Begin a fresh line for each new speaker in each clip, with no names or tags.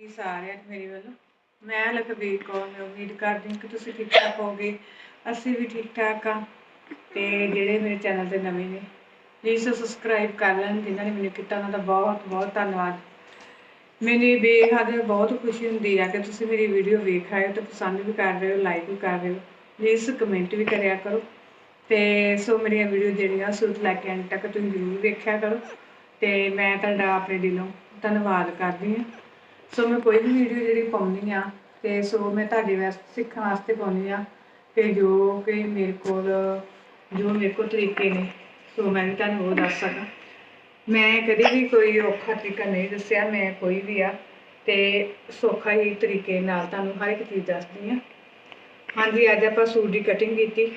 ਜੀ ਸਾਰਿਆਂ ਨੂੰ ਮੇਰੇ ਵੱਲੋਂ। ਮੈਂ ਲਖਬੀਰ ਕੌਰ, ਮੈਂ ਉਮੀਦ ਕਰਦੀ ਹਾਂ ਕਿ ਤੁਸੀਂ ਠੀਕ ਠਾਕ ਹੋਗੇ ਅਸੀਂ ਵੀ ਠੀਕ ਠਾਕ ਆ ਤੇ ਜਿਹੜੇ ਮੇਰੇ ਚੈਨਲ ਤੇ ਨਵੇਂ ਨੇ ਪਲੀਜ਼ ਸਬਸਕ੍ਰਾਈਬ ਕਰ ਲੈਣ, ਜਿਨ੍ਹਾਂ ਨੇ ਮੈਨੂੰ ਕੀਤਾ ਉਹਨਾਂ ਦਾ ਬਹੁਤ ਬਹੁਤ ਧੰਨਵਾਦ। ਮੈਨੂੰ ਬੇਹੱਦ ਬਹੁਤ ਖੁਸ਼ੀ ਹੁੰਦੀ ਆ ਕਿ ਤੁਸੀਂ ਮੇਰੀ ਵੀਡੀਓ ਵੇਖ ਆਏ ਹੋ ਤੇ ਪਸੰਦ ਵੀ ਕਰ ਰਹੇ ਹੋ ਲਾਈਕ ਵੀ ਕਰ ਰਹੇ ਹੋ। ਪਲੀਜ਼ ਕਮੈਂਟ ਵੀ ਕਰਿਆ ਕਰੋ। ਤੇ ਸੋ ਮੇਰੀਆਂ ਵੀਡੀਓ ਜਿਹੜੀਆਂ ਸ਼ੁਰੂ ਤੋਂ ਲੈ ਕੇ ਅੰਤ ਤੱਕ ਤੁਸੀਂ ਜ਼ਰੂਰ ਵੇਖਿਆ ਕਰੋ। ਤੇ ਮੈਂ ਤੁਹਾਡਾ ਆਪਣੇ ਦਿਲੋਂ ਧੰਨਵਾਦ ਕਰਦੀ ਹਾਂ। ਸੋ ਮੈਂ ਕੋਈ ਵੀ ਵੀਡੀਓ ਜਿਹੜੀ ਪਾਉਂਦੀ ਆ ਤੇ ਸੋ ਮੈਂ ਤੁਹਾਡੇ ਵਾਸਤੇ ਸਿੱਖਣ ਵਾਸਤੇ ਪਾਉਂਦੀ ਆ ਕਿ ਜੋ ਕਿ ਮੇਰੇ ਕੋਲ, ਜੋ ਮੇਰੇ ਕੋਲ ਤਰੀਕੇ ਨੇ, ਸੋ ਮੈਂ ਵੀ ਤੁਹਾਨੂੰ ਉਹ ਦੱਸ ਸਕਾਂ। ਮੈਂ ਕਦੇ ਵੀ ਕੋਈ ਔਖਾ ਤਰੀਕਾ ਨਹੀਂ ਦੱਸਿਆ, ਮੈਂ ਕੋਈ ਵੀ ਆ ਤੇ ਸੌਖਾ ਹੀ ਤਰੀਕੇ ਨਾਲ ਤੁਹਾਨੂੰ ਹਰ ਇੱਕ ਚੀਜ਼ ਦੱਸਦੀ ਆ ਹਾਂਜੀ, ਅੱਜ ਆਪਾਂ ਸੂਟ ਦੀ ਕਟਿੰਗ ਕੀਤੀ।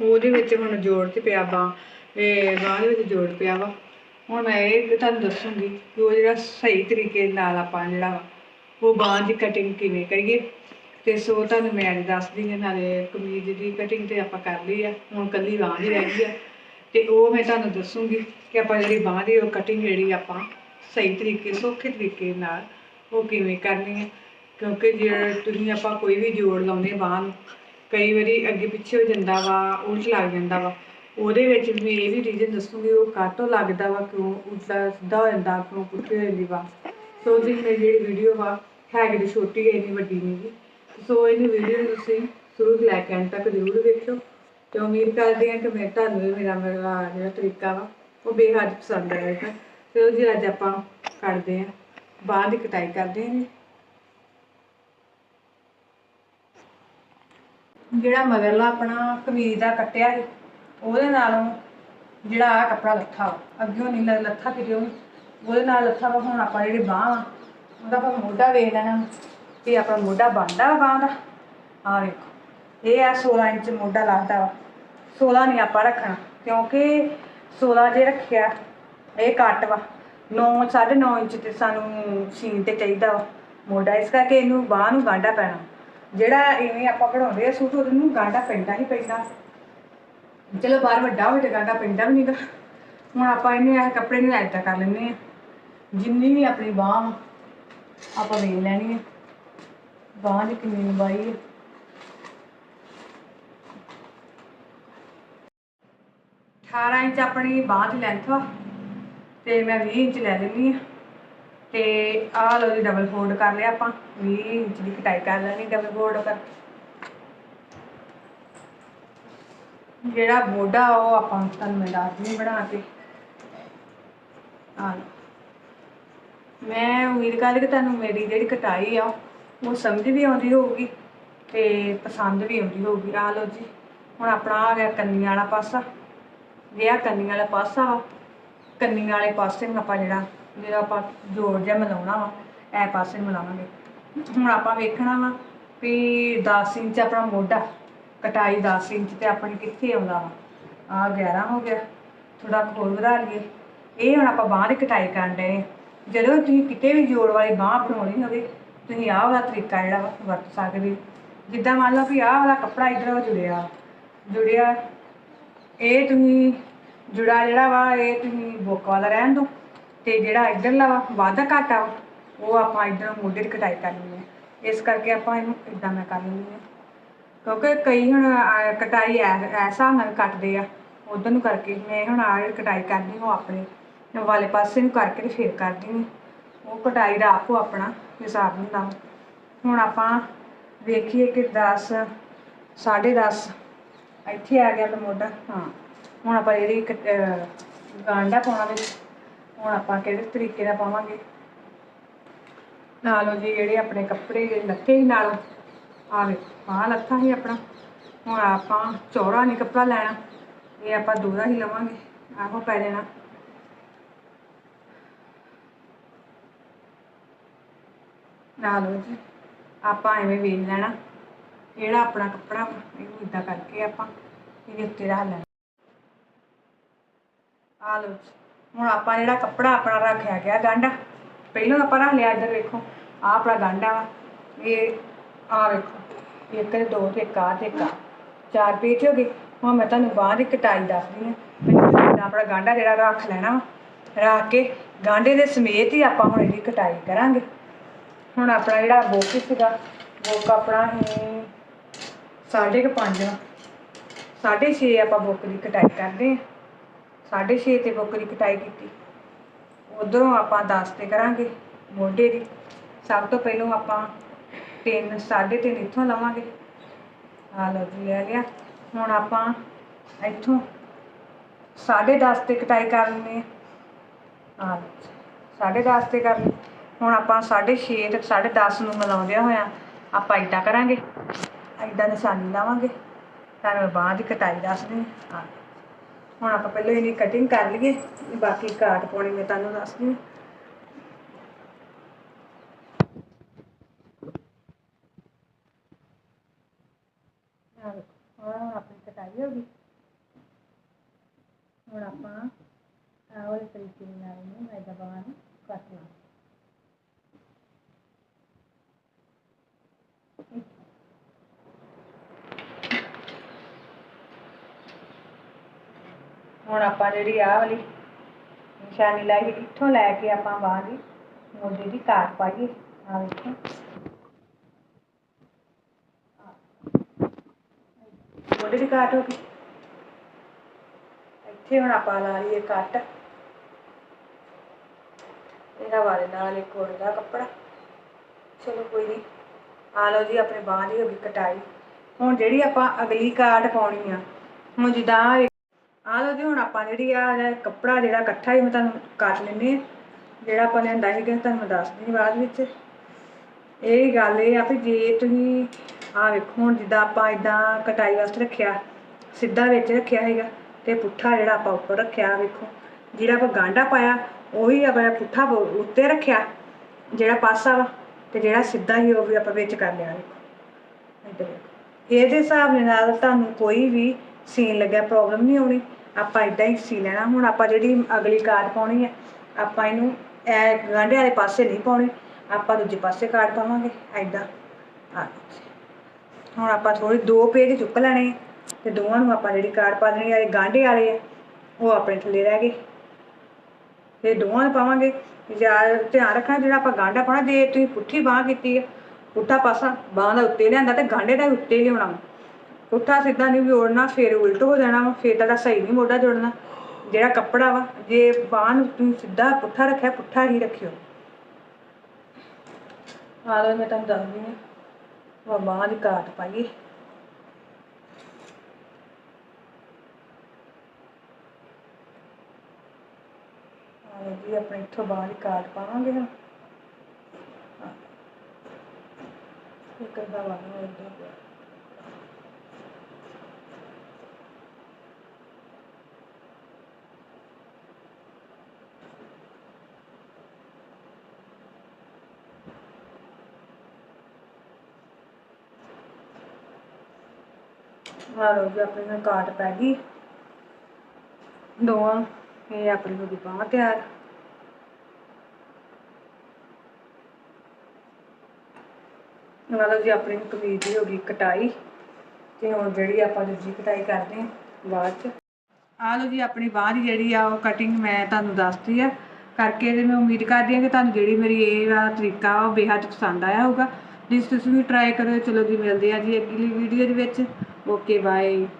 ਉਹਦੇ ਵਿੱਚ ਹੁਣ ਜੋੜ ਤੇ ਪਿਆ ਬਾਂਹ, ਇਹ ਬਾਂਹ ਦੇ ਵਿੱਚ ਜੋੜ ਪਿਆ ਵਾ। ਹੁਣ ਮੈਂ ਇਹ ਤੁਹਾਨੂੰ ਦੱਸੂੰਗੀ ਕਿ ਉਹ ਜਿਹੜਾ ਸਹੀ ਤਰੀਕੇ ਨਾਲ ਆਪਾਂ ਜਿਹੜਾ ਵਾ, ਉਹ ਬਾਂਹ ਦੀ ਕਟਿੰਗ ਕਿਵੇਂ ਕਰੀਏ। ਤੇ ਸੋ ਤੁਹਾਨੂੰ ਮੈਂ ਅੱਜ ਦੱਸਦੀ ਹਾਂ, ਨਾਲੇ ਕਮੀਜ਼ ਦੀ ਕਟਿੰਗ ਤੇ ਆਪਾਂ ਕਰ ਲਈ ਆ, ਹੁਣ ਕੱਲੀ ਬਾਂਹ ਦੀ ਰਹਿ ਗਈ ਆ। ਤੇ ਉਹ ਮੈਂ ਤੁਹਾਨੂੰ ਦੱਸੂੰਗੀ ਕਿ ਆਪਾਂ ਜਿਹੜੀ ਬਾਂਹ ਦੀ ਉਹ ਕਟਿੰਗ ਜਿਹੜੀ ਆਪਾਂ ਸਹੀ ਤਰੀਕੇ, ਸੌਖੇ ਤਰੀਕੇ ਨਾਲ ਉਹ ਕਿਵੇਂ ਕਰਨੀ ਹੈ ਕਿਉਂਕਿ ਜੇ ਤੁਸੀਂ ਆਪਾਂ ਕੋਈ ਵੀ ਜੋੜ ਲਾਉਂਦੇ ਬਾਂਹ ਨੂੰ, ਕਈ ਵਾਰੀ ਅੱਗੇ ਪਿੱਛੇ ਹੋ ਜਾਂਦਾ ਵਾ, ਉਲਟ ਲੱਗ ਜਾਂਦਾ ਵਾ। ਉਹਦੇ ਵਿੱਚ ਵੀ ਇਹ ਵੀ ਰੀਜ਼ਨ ਦੱਸੂਗੀ ਉਹ ਕਾਹਤੋਂ ਲੱਗਦਾ ਵਾ ਕਿਉਂ ਉਲਟਾ ਸਿੱਧਾ ਹੋ ਜਾਂਦਾ ਕਿਉਂ ਪੁੱਠੀ ਹੋ ਜਾਂਦੀ ਵਾ। ਸੋ ਜੀ ਮੇਰੀ ਜਿਹੜੀ ਵੀਡੀਓ ਵਾ, ਹੈਗੀ ਦੀ ਛੋਟੀ ਹੈ, ਇੰਨੀ ਵੱਡੀ ਨਹੀਂ ਗੀ। ਸੋ ਇਹਨੂੰ ਵੀਡੀਓ ਨੂੰ ਤੁਸੀਂ ਸ਼ੁਰੂ ਤੋਂ ਲੈ ਕੇ ਅੰਤ ਤੱਕ ਜ਼ਰੂਰ ਵੇਖਿਓ। ਤੇ ਉਮੀਦ ਕਰਦੇ ਹਾਂ ਕਿ ਮੈਂ ਤੁਹਾਨੂੰ ਵੀ ਮੇਰਾ ਮੇਰਾ ਜਿਹੜਾ ਤਰੀਕਾ ਵਾ, ਉਹ ਬੇਹੱਦ ਪਸੰਦ ਆਏਗਾ ਤੇ ਉਹ ਜੀ, ਅੱਜ ਆਪਾਂ ਕਰਦੇ ਹਾਂ। ਬਾਂਹ ਦੀ ਕਟਾਈ ਕਰਦੇ ਹਾਂ ਜੀ। ਜਿਹੜਾ ਮਗਰਲਾ ਆਪਣਾ ਕਮੀਜ਼ ਦਾ ਕੱਟਿਆ ਸੀ ਉਹਦੇ ਨਾਲੋਂ ਜਿਹੜਾ ਆ ਕੱਪੜਾ ਲੱਥਾ ਵਾ ਅੱਗਿਓਂ ਨਹੀਂ ਲ- ਲੱਥਾ ਕਿਤੇ ਉਹ ਉਹਦੇ ਨਾਲ ਲੱਥਾ ਵਾ, ਹੁਣ ਆਪਾਂ ਜਿਹੜੇ ਬਾਂਹ ਵਾ, ਉਹਦਾ ਆਪਾਂ ਮੋਢਾ ਵੇਖ ਲੈਣਾ ਤੇ ਆਪਣਾ ਮੋਢਾ ਬਣਦਾ ਵਾ ਬਾਂਹ ਦਾ। ਆ ਵੇਖੋ, ਇਹ ਆ 16 ਇੰਚ ਮੋਢਾ ਲੱਗਦਾ ਵਾ। 16 ਨਹੀਂ ਆਪਾਂ ਰੱਖਣਾ, ਕਿਉਂਕਿ 16 ਜੇ ਰੱਖਿਆ, ਇਹ ਕੱਟ ਵਾ। 9 9.5 ਇੰਚ ਤੇ ਸਾਨੂੰ ਸੀਨ ਤੇ ਚਾਹੀਦਾ ਵਾ ਮੋਢਾ, ਇਸ ਕਰਕੇ ਇਹਨੂੰ ਬਾਂਹ ਨੂੰ ਗਾਂਢਾ ਪੈਣਾ। ਜਿਹੜਾ ਇਵੇਂ ਆਪਾਂ ਬਣਾਉਂਦੇ ਆ ਸੂਟ ਉਹਨੂੰ ਗਾਂਢਾ ਪੈਂਦਾ ਹੀ ਪੈਂਦਾ। ਚਲੋ ਬਾਹਰ ਵੱਡਾ ਹੋਵੇ ਤੇ ਗਾਂਢਾ ਪੈਂਦਾ ਵੀ ਨਹੀਂਗਾ ਹੁਣ ਆਪਾਂ ਇਹਨੇ ਇਹ ਕੱਪੜੇ ਨੂੰ ਐਦਾਂ ਕਰ ਲੈਂਦੇ ਆ। ਜਿੰਨੀ ਵੀ ਆਪਣੀ ਬਾਂਹ ਆਪਾਂ ਵੇਖ ਲੈਣੀ ਹੈ ਬਾਂਹ ਦੀ ਕਿੰਨੀ ਲੰਬਾਈ ਹੈ ਅਠਾਰਾਂ ਇੰਚ ਆਪਣੀ ਬਾਂਹ ਦੀ ਲੈਂਥ ਵਾ ਤੇ ਮੈਂ 20 ਇੰਚ ਲੈ ਲੈਂਦੀ ਆ। ਤੇ ਆਹ ਲੋ ਜੀ ਡਬਲ ਫੋਲਡ ਕਰ ਲਿਆ ਆਪਾਂ। 20 ਇੰਚ ਦੀ ਕਟਾਈ ਕਰ ਲੈਣੀ ਡਬਲ ਫੋਲਡ ਕਰ ਜਿਹੜਾ ਮੋਢਾ ਉਹ ਆਪਾਂ ਤੁਹਾਨੂੰ ਮੈਂ ਦੱਸਦੀ ਬਣਾ ਕੇ। ਆ ਮੈਂ ਉਮੀਦ ਕਰਦੀ ਕਿ ਤੁਹਾਨੂੰ ਮੇਰੀ ਜਿਹੜੀ ਕਟਾਈ ਆ, ਉਹ ਸਮਝ ਵੀ ਆਉਂਦੀ ਹੋਊਗੀ ਤੇ ਪਸੰਦ ਵੀ ਆਉਂਦੀ ਹੋਊਗੀ। ਆ ਲਓ ਜੀ, ਹੁਣ ਆਪਣਾ ਆ ਗਿਆ ਕੰਨੀ ਵਾਲਾ ਪਾਸਾ। ਜੇ ਆ ਕੰਨੀਆਂ ਵਾਲਾ ਪਾਸਾ ਵਾ। ਕੰਨੀ ਵਾਲੇ ਪਾਸੇ ਨੂੰ ਆਪਾਂ ਜਿਹੜਾ ਜਿਹੜਾ ਆਪਾਂ ਜੋੜ ਜਿਹਾ ਮਿਲਾਉਣਾ ਵਾ, ਇਹ ਪਾਸੇ ਨੂੰ ਮਿਲਾਵਾਂਗੇ। ਹੁਣ ਆਪਾਂ ਵੇਖਣਾ ਵਾ ਵੀ 10 ਇੰਚ ਆਪਣਾ ਮੋਢਾ ਕਟਾਈ 10 ਇੰਚ ਤੇ ਆਪਣੀ ਕਿੱਥੇ ਆਉਂਦਾ ਵਾ? ਆ 11 ਹੋ ਗਿਆ। ਥੋੜਾ ਹੋਰ ਵਧਾ ਲਈਏ। ਇਹ ਹੁਣ ਆਪਾਂ ਬਾਂਹ ਦੀ ਕਟਾਈ ਕਰਨ ਡਏ ਜਦੋਂ ਤੁਸੀਂ ਕਿਤੇ ਵੀ ਜੋੜ ਵਾਲੀ ਬਾਂਹ ਬਣਾਉਣੀ ਹੋਵੇ, ਤੁਸੀਂ ਆਹ ਵਾਲਾ ਤਰੀਕਾ ਜਿਹੜਾ ਵਾ ਵਰਤ ਸਕਦੇ ਜਿੱਦਾਂ ਮੰਨ ਲਓ ਵੀ ਆਹ ਵਾਲਾ ਕੱਪੜਾ ਇਧਰ ਜੁੜਿਆ। ਜੁੜਿਆ, ਇਹ ਤੁਸੀਂ ਜੁੜਾ ਜਿਹੜਾ ਵਾ, ਇਹ ਤੁਸੀਂ ਬੁੱਕ ਵਾਲਾ ਰਹਿਣ ਦਿਓ। ਤੇ ਜਿਹੜਾ ਇਧਰਲਾ ਵਾ, ਵਾਧਾ ਘਾਟਾ ਵਾ, ਉਹ ਆਪਾਂ ਇਧਰ ਮੋਢੇ ਦੀ ਕਟਾਈ ਕਰਨੀ ਹੈ। ਇਸ ਕਰਕੇ ਆਪਾਂ ਇਹਨੂੰ ਇਦਾਂ ਮੈਂ ਕਰ ਲੈਂਦੀ ਹਾਂ। ਕਿਉਂਕਿ ਕਈ ਹੁਣ ਅਹ, ਕਟਾਈ ਐ- ਐਸਾ ਨਾਲ ਕੱਟਦੇ ਆ ਉਧਰ ਨੂੰ ਕਰਕੇ। ਮੈਂ ਹੁਣ ਆ ਕਟਾਈ ਕਰਨੀ ਉਹ ਆਪਣੇ ਵਾਲੇ ਪਾਸੇ ਨੂੰ ਕਰਕੇ ਤੇ ਫੇਰ ਕਰਦੀ ਹਾਂ ਉਹ ਕਟਾਈ ਦਾ ਆਪੋ ਆਪਣਾ ਹਿਸਾਬ ਹੁੰਦਾ। ਵਾ। ਹੁਣ ਆਪਾਂ ਵੇਖੀਏ ਕਿ 10 10.5 ਇੱਥੇ ਆ ਗਿਆ ਤਾਂ ਮੋਢਾ ਹਾਂ ਹੁਣ ਆਪਾਂ ਜਿਹੜੀ ਕਟ- ਅਹ, ਗਾਂਢਾ ਪਾਉਣਾ ਵਿੱਚ। ਹੁਣ ਆਪਾਂ ਕਿਹੜੇ ਤਰੀਕੇ ਦਾ ਪਾਵਾਂਗੇ? ਨਾਲੋਂ ਜੀ ਜਿਹੜੇ ਆਪਣੇ ਕੱਪੜੇ ਜਿਹੜੇ ਲੱਥੇ ਸੀ ਨਾਲ। ਆ ਵੇਖੋ ਆਹ ਲੱਥਾ ਸੀ ਆਪਣਾ। ਹੁਣ ਆਪਾਂ ਚੌੜਾ ਨਹੀਂ ਕੱਪੜਾ ਲੈਣਾ ਇਹ ਆਪਾਂ ਦੂਰਾ ਹੀ ਲਵਾਂਗੇ ਆਹੋ ਪੈ ਜਾਣਾ। ਨਾਲੋਂ ਜੀ ਆਪਾਂ ਐਵੇਂ ਵੇਲ ਲੈਣਾ ਜਿਹੜਾ ਆਪਣਾ ਕੱਪੜਾ ਵਾ, ਇਹਨੂੰ ਇਦਾਂ ਕਰਕੇ ਆਪਾਂ ਇਹਦੇ ਉੱਤੇ ਰੱਖ ਲੈਣਾ। ਆ ਲਓ ਹੁਣ ਆਪਾਂ ਜਿਹੜਾ ਕੱਪੜਾ ਆਪਣਾ ਰੱਖਿਆ ਗਿਆ ਗਾਂਢਾ ਪਹਿਲਾਂ ਆਪਾਂ ਰੱਖ ਲਿਆ ਇੱਧਰ ਵੇਖੋ ਆਹ ਆਪਣਾ ਗਾਂਢਾ ਵਾ ਇਹ ਆ ਵੇਖੋ ਇੱਕ ਤੇ ਦੋ ਤੇ ਇੱਕ ਆ ਤੇ ਇੱਕ ਆ ਚਾਰ ਪੇਚ ਹੋ ਗਏ। ਹੁਣ ਮੈਂ ਤੁਹਾਨੂੰ ਬਾਂਹ ਦੀ ਕਟਾਈ ਦੱਸਦੀ ਹਾਂ। ਪਹਿਲਾਂ ਆਪਣਾ ਗਾਂਢਾ ਜਿਹੜਾ ਰੱਖ ਲੈਣਾ ਵਾ, ਰੱਖ ਕੇ ਗਾਂਢੇ ਦੇ ਸਮੇਤ ਹੀ ਆਪਾਂ ਹੁਣ ਇਹਦੀ ਕਟਾਈ ਕਰਾਂਗੇ। ਹੁਣ ਆਪਣਾ ਜਿਹੜਾ ਬੁੱਕ ਸੀਗਾ, ਬੁੱਕ ਆਪਣਾ ਹੀ ਸਾਢੇ ਕੁ ਪੰਜ ਸਾਢੇ ਛੇ ਆਪਾਂ ਬੁੱਕ ਦੀ ਕਟਾਈ ਕਰਦੇ ਹਾਂ। ਸਾਢੇ ਛੇ ਤੇ ਬੁੱਕ ਦੀ ਕਟਾਈ ਕੀਤੀ। ਉਧਰੋਂ ਆਪਾਂ 10 ਤੇ ਕਰਾਂਗੇ ਮੋਢੇ ਦੀ। ਸਭ ਤੋਂ ਪਹਿਲਾਂ ਆਪਾਂ ਤਿੰਨ, ਸਾਢੇ ਤਿੰਨ ਇੱਥੋਂ ਲਵਾਂਗੇ। ਆ ਲਓ ਜੀ, ਲੈ ਲਿਆ। ਹੁਣ ਆਪਾਂ ਇੱਥੋਂ ਸਾਢੇ 10 ਤੇ ਕਟਾਈ ਕਰ ਲੈਂਦੇ ਆ ਸਾਢੇ 10 ਤੇ ਕਰ ਹੁਣ ਆਪਾਂ ਸਾਢੇ ਛੇ ਤੇ ਸਾਢੇ 10 ਨੂੰ ਮਿਲਾਉਂਦਿਆਂ ਹੋਇਆ ਆਪਾਂ ਏਦਾਂ ਕਰਾਂਗੇ। ਏਦਾਂ ਨਿਸ਼ਾਨੀ ਲਾਵਾਂਗੇ। ਤੁਹਾਨੂੰ ਮੈਂ ਬਾਂਹ ਦੀ ਕਟਾਈ ਦੱਸ ਦੱਸਦੀ ਹਾਂ। ਹੁਣ ਆਪਾਂ ਪਹਿਲਾਂ ਇਹਦੀ ਕਟਿੰਗ ਕਰ ਲਈਏ। ਬਾਕੀ ਕਾਟ ਪਾਉਣੀ ਮੈਂ ਤੁਹਾਨੂੰ ਦੱਸਦੀ ਹਾਂ ਆਹ ਦੇਖੋ, ਹੁਣ ਆਪਣੀ ਕਟਾਈ ਹੋ ਗਈ ਹੁਣ ਆਪਾਂ ਆਹ ਵਾਲੇ ਤਰੀਕੇ ਨਾਲ ਇਹਨੂੰ ਮੈਦਾ ਬਾਹਾਂ ਨੂੰ ਕੱਟ ਲਾਂ ਹੁਣ ਆਪਾਂ ਜਿਹੜੀ ਆਹ ਵਾਲੀ ਨਿਸ਼ਾਨੀ ਲਾਈ ਸੀ, ਇੱਥੋਂ ਲੈ ਕੇ ਆਪਾਂ ਬਾਂਹ ਦੀ ਮੋਢੇ ਦੀ ਕਾਟ ਪਾਈਏ ਆ ਵੇਖੋ ਮੋਢੇ ਦੀ ਕਾਟ ਹੋ ਗਈ। ਇੱਥੇ ਹੁਣ ਆਪਾਂ ਲਾ ਲਈਏ ਕੱਟ ਇਹਦਾ ਵਾਲੇ ਨਾਲ ਇੱਕ ਹੋਰ ਦਾ ਕੱਪੜਾ। ਚਲੋ ਕੋਈ ਨਹੀਂ ਆ ਲਓ ਜੀ, ਆਪਣੇ ਬਾਂਹ ਦੀ ਹੋ ਗਈ ਕਟਾਈ। ਹੁਣ ਜਿਹੜੀ ਆਪਾਂ ਅਗਲੀ ਕਾਟ ਪਾਉਣੀ ਆ, ਹੁਣ ਜਿੱਦਾਂ ਆ ਲਓ ਜੀ, ਹੁਣ ਆਪਾਂ ਜਿਹੜੀ ਆ ਕੱਪੜਾ ਜਿਹੜਾ ਇਕੱਠਾ ਹੀ ਮੈਂ ਤੁਹਾਨੂੰ ਕੱਟ ਲੈਂਦੇ ਆ ਜਿਹੜਾ ਆਪਾਂ ਲਿਆਂਦਾ ਸੀਗਾ, ਤੁਹਾਨੂੰ ਦੱਸ ਦੱਸਦੀ ਬਾਅਦ ਵਿੱਚ। ਇਹ ਗੱਲ ਇਹ ਆ ਵੀ ਜੇ ਤੁਸੀਂ ਆ ਵੇਖੋ, ਹੁਣ ਜਿੱਦਾਂ ਆਪਾਂ ਇਦਾਂ ਕਟਾਈ ਵਾਸਤੇ ਰੱਖਿਆ, ਸਿੱਧਾ ਵਿੱਚ ਰੱਖਿਆ ਹੈਗਾ ਤੇ ਪੁੱਠਾ ਜਿਹੜਾ ਆਪਾਂ ਉੱਪਰ ਰੱਖਿਆ ਵੇਖੋ, ਜਿਹੜਾ ਆਪਾਂ ਗਾਂਢਾ ਪਾਇਆ, ਉਹੀ ਆਪਾਂ ਪੁੱਠਾ ਉੱਤੇ ਰੱਖਿਆ, ਜਿਹੜਾ ਪਾਸਾ ਵਾ, ਤੇ ਜਿਹੜਾ ਸਿੱਧਾ ਹੀ ਉਹ ਵੀ ਆਪਾਂ ਵਿੱਚ ਕਰ ਲਿਆ, ਵੇਖੋ। ਇੱਧਰ ਵੇਖੋ, ਇਹਦੇ ਹਿਸਾਬ ਦੇ ਨਾਲ ਤੁਹਾਨੂੰ ਕੋਈ ਵੀ ਸੀਨ ਲੱਗਿਆ ਪ੍ਰੋਬਲਮ ਨਹੀਂ ਆਉਣੀ, ਆਪਾਂ ਇਦਾਂ ਹੀ ਸੀ ਲੈਣਾ, ਹੁਣ ਆਪਾਂ ਜਿਹੜੀ ਅਗਲੀ ਕਾਰਡ ਪਾਉਣੀ ਹੈ ਆਪਾਂ ਇਹਨੂੰ ਇਹ ਗਾਂਢੇ ਵਾਲੇ ਪਾਸੇ ਨਹੀਂ ਪਾਉਣੀ, ਆਪਾਂ ਦੂਜੇ ਪਾਸੇ ਕਾਰਡ ਪਾਵਾਂਗੇ ਐਦਾਂ ਆ ਹੁਣ ਆਪਾਂ ਥੋੜੀ ਦੋ ਪੇਜ ਚੁੱਕ ਲੈਣੇ ਆ ਤੇ ਦੋਵਾਂ ਨੂੰ ਆਪਾਂ ਜਿਹੜੀ ਕਾਰਡ ਪਾ ਦੇਣੀ ਆ, ਇਹ ਗਾਂਢੇ ਵਾਲੇ ਆ, ਉਹ ਆਪਣੇ ਥੱਲੇ ਰਹਿ ਗਏ। ਤੇ ਦੋਵਾਂ ਨੂੰ ਪਾਵਾਂਗੇ। ਯਾਰ ਧਿਆਨ ਰੱਖਣਾ ਜਿਹੜਾ ਆਪਾਂ ਗਾਂਢਾ ਪਾਉਣਾ, ਜੇ ਤੁਸੀਂ ਪੁੱਠੀ ਬਾਹ ਕੀਤੀ ਆ, ਪੁੱਠਾ ਪਾਸਾ ਬਾਹ ਦਾ ਉੱਤੇ ਲਿਆਂਦਾ ਤੇ ਗਾਂਢੇ ਦਾ ਵੀ ਉੱਤੇ ਲਿਆਉਣਾ ਵਾ। ਪੁੱਠਾ ਸਿੱਧਾ ਨਹੀਂ ਵੀ ਓੜਨਾ ਫਿਰ ਉਲਟ ਹੋ ਜਾਣਾ ਵਾ, ਫਿਰ ਤੁਹਾਡਾ ਸਹੀ ਨਹੀਂ ਮੋਢਾ ਜੋੜਨਾ। ਜਿਹੜਾ ਕੱਪੜਾ ਵਾ, ਜੇ ਬਾਹ ਨੂੰ ਤੁਸੀਂ ਸਿੱਧਾ ਪੁੱਠਾ ਰੱਖਿਆ, ਪੁੱਠਾ ਹੀ ਰੱਖਿਓ। ਆ ਮੈਂ ਤੁਹਾਨੂੰ ਦੱਸਦੀ ਹਾਂ। ਬਾਹ ਦੀ ਕਾਟ ਪਾਈਏ ਆ ਜੀ, ਆਪਣੇ ਇੱਥੋਂ ਬਾਹ ਦੀ ਕਾਟ ਪਾਵਾਂਗੇ ਹੁਣ ਇੱਕ ਅੱਧਾ ਵਾਲਾ ਇੱਦਾਂ ਪਿਆ ਆ ਲਓ ਜੀ ਆਪਣੀ ਹੁਣ ਕਾਟ ਪੈ ਗਈ। ਦੋਵਾਂ ਇਹ ਆਪਣੀ ਹੋ ਗਈ ਬਾਂਹ ਤਿਆਰ। ਆ ਜੀ ਆਪਣੀ ਕਮੀਜ਼ ਦੀ ਹੋ ਗਈ ਕਟਾਈ ਤੇ ਹੁਣ ਜਿਹੜੀ ਆਪਾਂ ਦੂਜੀ ਕਟਾਈ ਕਰਦੇ ਹਾਂ ਬਾਅਦ ਚ। ਆ ਲਓ ਜੀ, ਆਪਣੀ ਬਾਂਹ ਦੀ ਜਿਹੜੀ ਆ ਉਹ ਕਟਿੰਗ ਮੈਂ ਤੁਹਾਨੂੰ ਦੱਸਤੀ ਆ। ਕਰਕੇ ਤੇ ਮੈਂ ਉਮੀਦ ਕਰਦੀ ਹਾਂ ਕਿ ਤੁਹਾਨੂੰ ਜਿਹੜੀ ਮੇਰੀ ਇਹ ਵਾਲਾ ਤਰੀਕਾ ਉਹ ਬੇਹੱਦ ਪਸੰਦ ਆਇਆ ਹੋਊਗਾ। ਜਿਸ ਤੁਸੀਂ ਵੀ ਟਰਾਈ ਕਰਿਓ, ਚਲੋ ਜੀ, ਮਿਲਦੇ ਆ ਜੀ ਅਗਲੀ ਵੀਡੀਓ ਦੇ ਵਿੱਚ। Okay, bye.